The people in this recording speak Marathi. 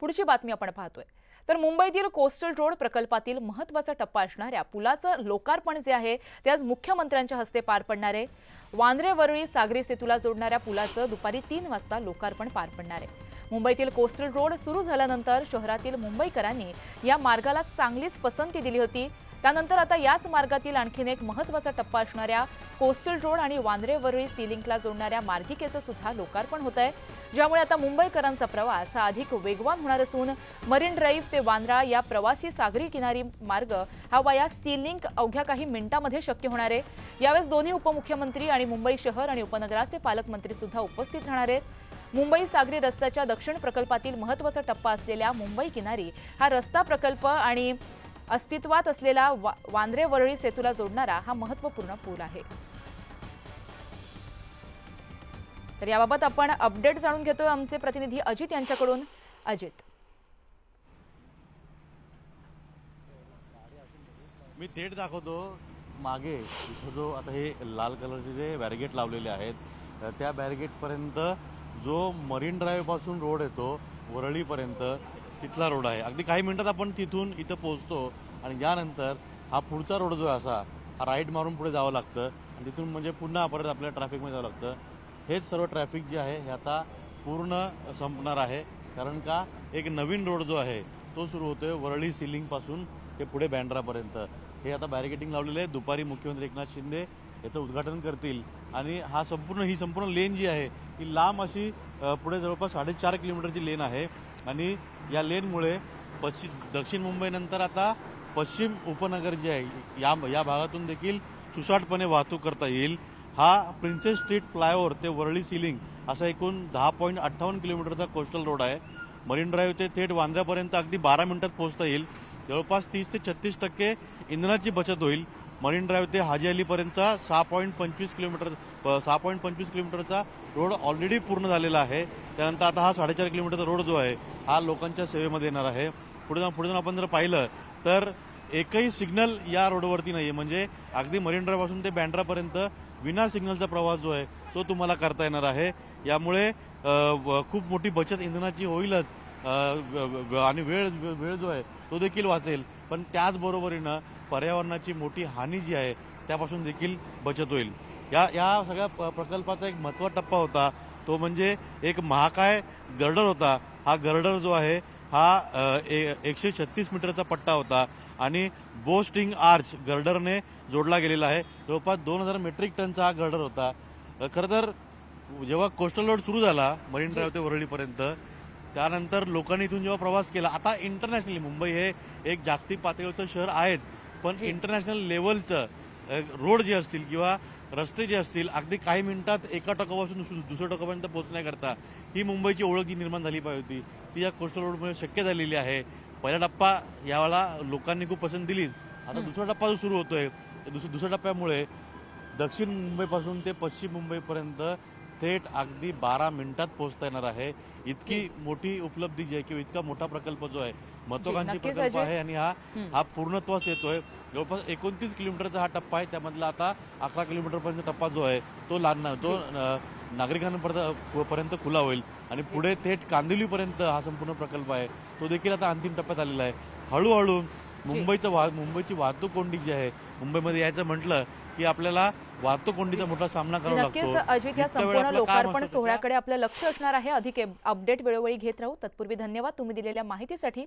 पुढची बातमी आपण पाहतोय. तर मुंबईतील कोस्टल रोड प्रकल्पातील महत्त्वाचा टप्पा असणाऱ्या पुलाचं लोकार्पण जे आहे ते आज मुख्यमंत्र्यांच्या हस्ते पार पडणार आहे. वांद्रे वरळी सागरी सेतूला जोडणाऱ्या पुलाचं दुपारी तीन वाजता लोकार्पण पार पडणार आहे. मुंबईतील कोस्टल रोड सुरू झाल्यानंतर शहरातील मुंबईकरांनी या मार्गाला चांगलीच पसंती दिली होती. त्यानंतर आता याच मार्गातील आणखीन एक महत्त्वाचा टप्पा असणाऱ्या कोस्टल रोड आणि वांद्रे वरळी जोडणाऱ्या मार्गिकेचं सुद्धा लोकार्पण होत आहे ज्यामुळे आता मुंबईकरांचा प्रवास हा अधिक वेगवान होणार असून मरीन ड्राईव्ह ते वांद्रा या प्रवासी सागरी किनारी मार्ग हा वाया सी लिंक अवघ्या काही मिनिटांमध्ये शक्य होणार आहे. यावेळेस दोन्ही उपमुख्यमंत्री आणि मुंबई शहर आणि उपनगराचे पालकमंत्री सुद्धा उपस्थित राहणार आहेत. मुंबई सागरी रस्त्याच्या दक्षिण प्रकल्पातील महत्त्वाचा टप्पा असलेल्या मुंबई किनारी हा रस्ता प्रकल्प आणि अस्तित्वात असलेला वा वांद्रे वरळी सेतूला जोडणारा हा महत्त्वपूर्ण पूल आहे. तर याबाबत आपण अपडेट जाणून घेतोय. आमचे प्रतिनिधी अजित यांच्याकडून. अजित. मी थेट दाखवतो. मागे इथं जो आता हे लाल कलरचे जे बॅरिगेट लावलेले आहेत तर त्या बॅरिगेटपर्यंत जो मरीन ड्राईव्हपासून रोड येतो वरळीपर्यंत तिथला रोड आहे. अगदी काही मिनिटात आपण तिथून इथं पोहोचतो आणि यानंतर हा पुढचा रोड जो आहे असा हा राईट मारून पुढे जावं लागतं आणि तिथून म्हणजे पुन्हा परत आपल्याला ट्रॅफिकमध्ये जावं लागतं. हेच सर्व ट्रॅफिक जे आहे हे आता पूर्ण संपणार आहे. कारण का एक नवीन रोड जो आहे तो सुरू होतोय वरळी सिलिंगपासून ते पुढे बँड्रापर्यंत हे आता बॅरिकेटिंग लावलेलं आहे दुपारी मुख्यमंत्री एकनाथ शिंदे याचं उद्घाटन करतील. आणि हा संपूर्ण ही संपूर्ण लेन जी आहे ही लांब अशी पुढे जवळपास साडेचार किलोमीटरची लेन आहे. आणि या लेनमुळे पश्चिम दक्षिण मुंबईनंतर आता पश्चिम उपनगर जे आहे या या भागातून देखील सुसाटपणे वाहतूक करता येईल. हा प्रिन्सेस स्ट्रीट फ्लायओव्हर ते वरळी सिलिंग असा एकूण दहा पॉईंट अठ्ठावन्न किलोमीटरचा कोस्टल रोड आहे. मरीन ड्राईव्ह ते थेट वांद्र्यापर्यंत अगदी बारा मिनिटात पोहोचता येईल. जवळपास तीस ते छत्तीस टक्के इंधनाची बचत होईल. मरीन ड्राईव्ह ते हाजी अलीपर्यंतचा सहा पॉईंट पंचवीस किलोमीटर सहा पॉईंट पंचवीस किलोमीटरचा रोड ऑलरेडी पूर्ण झालेला आहे. त्यानंतर आता हा साडेचार किलोमीटरचा रोड जो आहे हा लोकांच्या सेवेमध्ये येणार आहे. पुढे जाऊन पुढे जाऊन आपण जर पाहिलं तर एकही सिग्नल या रोडवरती नाही म्हणजे अगदी मरीन ड्राईव्हपासून ते बँड्रापर्यंत विना सिग्नलचा प्रवास जो आहे तो तुम्हाला करता येणार आहे. यामुळे खूप मोठी बचत इंधनाची होईलच. आणि वेळ वेळ जो आहे तो देखील वाचेल. पण त्याचबरोबरीनं पर्यावरणाची मोठी हानी जी आहे त्यापासून देखील बचत होईल. या या सगळ्या प्रकल्पाचा एक महत्त्वाचा टप्पा होता. तो म्हणजे एक महाकाय गर्डर होता. हा गर्डर जो आहे हा एकशे छत्तीस मीटरचा पट्टा होता. आणि बोस्टिंग आर्च गर्डरने जोडला गेलेला आहे. जवळपास दोन हजार मेट्रिक टनचा हा गर्डर होता. खरं तर जेव्हा कोस्टल रोड सुरू झाला मरीन ड्राईव्ह ते वरळीपर्यंत त्यानंतर लोकांनी इथून जेव्हा प्रवास केला आता इंटरनॅशनली मुंबई हे एक जागतिक पातळीवरचं शहर आहेच पण इंटरनॅशनल लेवलचं रोड जे असतील किंवा रस्ते जे असतील अगदी काही मिनिटात एका टोकापासून दुस- दुसऱ्या टोकापर्यंत पोहोचण्याकरता ही मुंबईची ओळख जी निर्माण झाली पाहिजे होती ती या कोस्टल रोडमुळे शक्य झालेली आहे. पहिला टप्पा यावेळेला लोकांनी खूप पसंत दिली. आता दुसरा टप्पा जो सुरू होतोय त्या दुस- दुसऱ्या टप्प्यामुळे दक्षिण मुंबईपासून ते पश्चिम मुंबईपर्यंत थेट अगदी बारा मिनिटात पोहोचता येणार आहे. इतकी मोठी उपलब्धी जी आहे किंवा इतका मोठा प्रकल्प जो आहे महत्वाकांक्षी प्रकल्प. आहे आणि हा. हा पूर्णत्वास येतोय. जवळपास एकोणतीस किलोमीटरचा हा टप्पा आहे. त्यामधला आता अकरा किलोमीटर पर्यंत टप्पा जो आहे तो तो अ, नागरिकांपर्यंत पर्यंत खुला होईल. आणि पुढे थेट कांदिवलीपर्यंत हा संपूर्ण प्रकल्प आहे. तो देखील आता अंतिम टप्प्यात आलेला आहे. हळूहळू मुंबईचं वाह मुंबईची वाहतूक कोंडी जी आहे मुंबईमध्ये यायचं म्हटलं की आपल्याला वाहतूक कोंडीचा मोठा सामना करावा लागतो. अजित या संपूर्ण लोकार्पण सोहळ्याकडे आपलं लक्ष असणार आहे. अधिक अपडेट वेळोवेळी घेत राहू. तत्पूर्वी धन्यवाद. तुम्ही दिलेल्या माहितीसाठी